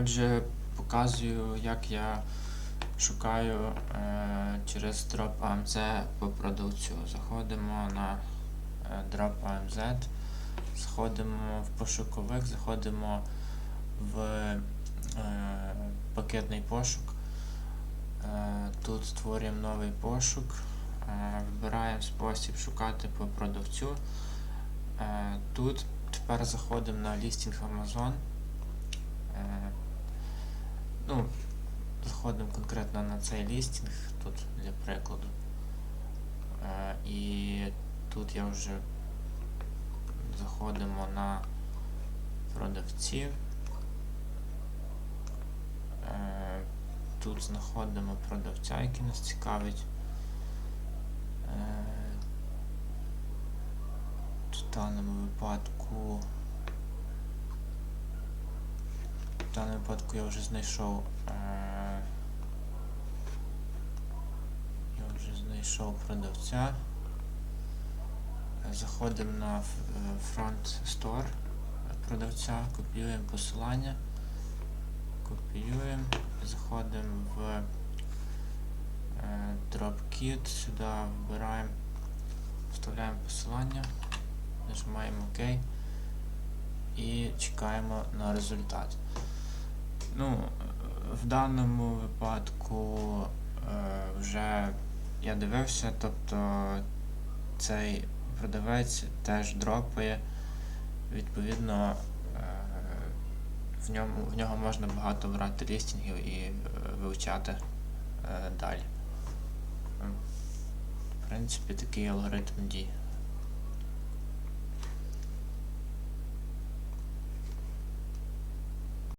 Отже, показую, як я шукаю е, через Drop AMZ по продавцю. Заходимо на е, Drop AMZ, заходимо в пошуковик, заходимо в е, пакетний пошук. Е, тут створюємо новий пошук, е, вибираємо спосіб шукати по продавцю. Е, тут тепер заходимо на лістінг Amazon. Ну, заходимо конкретно на цей лістінг, тут для прикладу. Е, і тут я вже заходимо на продавців. Е, тут знаходимо продавця, який нас цікавить. Е, в даному випадку в даному випадку я вже знайшов е, я вже знайшов продавця. Заходимо на е, Front Store продавця, копіюємо посилання, копіюємо, заходимо в е, Dropkit, сюди вбираємо, вставляємо посилання, нажимаємо ОК і чекаємо на результат. Ну, в даному випадку е, вже я дивився, тобто цей продавець теж дропає, відповідно, е, в, ньому, в нього можна багато брати лістінгів і е, вивчати е, далі. В принципі, такий алгоритм дій.